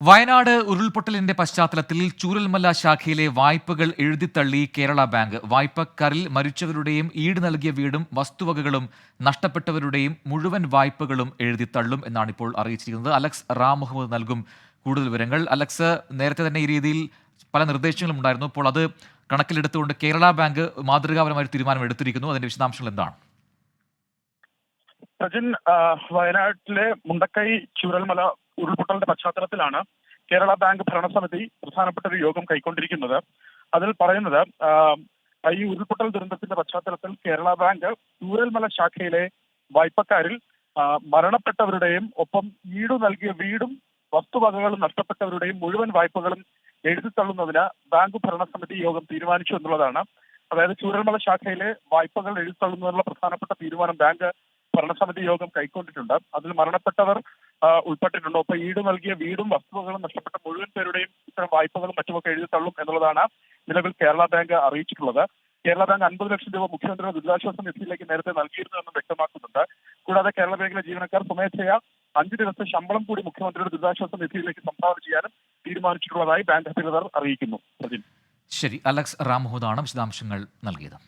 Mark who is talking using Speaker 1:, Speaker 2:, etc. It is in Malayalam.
Speaker 1: വയനാട് ഉരുൾപൊട്ടലിന്റെ പശ്ചാത്തലത്തിൽ ചൂരൽമല ശാഖയിലെ വായ്പകൾ എഴുതിത്തള്ളി കേരള ബാങ്ക്. വായ്പക്കാരിൽ മരിച്ചവരുടെയും ഈട് നൽകിയ വീടും വസ്തുവകകളും നഷ്ടപ്പെട്ടവരുടെയും മുഴുവൻ വായ്പകളും എഴുതിത്തള്ളും എന്നാണ് ഇപ്പോൾ അറിയിച്ചിരിക്കുന്നത്. അലക്സ് റാം മുഹമ്മദ് നൽകും കൂടുതൽ വിവരങ്ങൾ. അലക്സ് നേരത്തെ തന്നെ ഈ രീതിയിൽ പല നിർദ്ദേശങ്ങളും ഉണ്ടായിരുന്നു. ഇപ്പോൾ അത് കണക്കിലെടുത്തുകൊണ്ട് കേരള ബാങ്ക് മാതൃകാപരമായ തീരുമാനം എടുത്തിരിക്കുന്നു. അതിന്റെ വിശദാംശങ്ങൾ എന്താണ്?
Speaker 2: സജിൻ വയനാട്ടിലെ മുണ്ടക്കൈ ചൂരൽമല ഉരുൾപൊട്ടലിന്റെ പശ്ചാത്തലത്തിലാണ് കേരള ബാങ്ക് ഭരണസമിതി പ്രധാനപ്പെട്ട ഒരു യോഗം കൈക്കൊണ്ടിരിക്കുന്നത്. അതിൽ പറയുന്നത് ഈ ഉരുൾപൊട്ടൽ ദുരന്തത്തിന്റെ പശ്ചാത്തലത്തിൽ കേരള ബാങ്ക് ചൂരൽമല ശാഖയിലെ വായ്പക്കാരിൽ മരണപ്പെട്ടവരുടെയും ഒപ്പം ഈടു നൽകിയ വീടും വസ്തുവകകളും നഷ്ടപ്പെട്ടവരുടെയും മുഴുവൻ വായ്പകളും എഴുതിത്തള്ളുന്നതിന് ബാങ്ക് ഭരണസമിതി യോഗം തീരുമാനിച്ചു എന്നുള്ളതാണ്. അതായത് ചൂരൽമല ശാഖയിലെ വായ്പകൾ എഴുതിത്തള്ളുന്നതിനുള്ള പ്രധാനപ്പെട്ട തീരുമാനം ബാങ്ക് ഭരണസമിതി യോഗം കൈക്കൊണ്ടിട്ടുണ്ട്. അതിൽ മരണപ്പെട്ടവർ ഉൾപ്പെട്ടിട്ടുണ്ട്. ഒപ്പം ഈട് നൽകിയ വീടും വസ്തുവകളും നഷ്ടപ്പെട്ട മുഴുവൻ പേരുടെയും ഇത്തരം വായ്പകളും മറ്റുമൊക്കെ എഴുതി തള്ളും എന്നുള്ളതാണ് നിലവിൽ കേരള ബാങ്ക് അറിയിച്ചിട്ടുള്ളത്. കേരള ബാങ്ക് അൻപത് ലക്ഷം രൂപ മുഖ്യമന്ത്രിയുടെ ദുരിതാശ്വാസ നിധിയിലേക്ക് നേരത്തെ നൽകിയിരുന്നു എന്നും വ്യക്തമാക്കുന്നുണ്ട്. കൂടാതെ കേരള ബാങ്കിലെ ജീവനക്കാർ സ്വമേധയാ അഞ്ച് ദിവസത്തെ ശമ്പളം കൂടി മുഖ്യമന്ത്രിയുടെ ദുരിതാശ്വാസ നിധിയിലേക്ക് സംഭാവന ചെയ്യാനും തീരുമാനിച്ചിട്ടുള്ളതായി ബാങ്ക് അധികൃതർ അറിയിക്കുന്നു.
Speaker 1: ശരി അലക്സ് റാംഹോദാണ് വിശദാംശങ്ങൾ നൽകിയത്.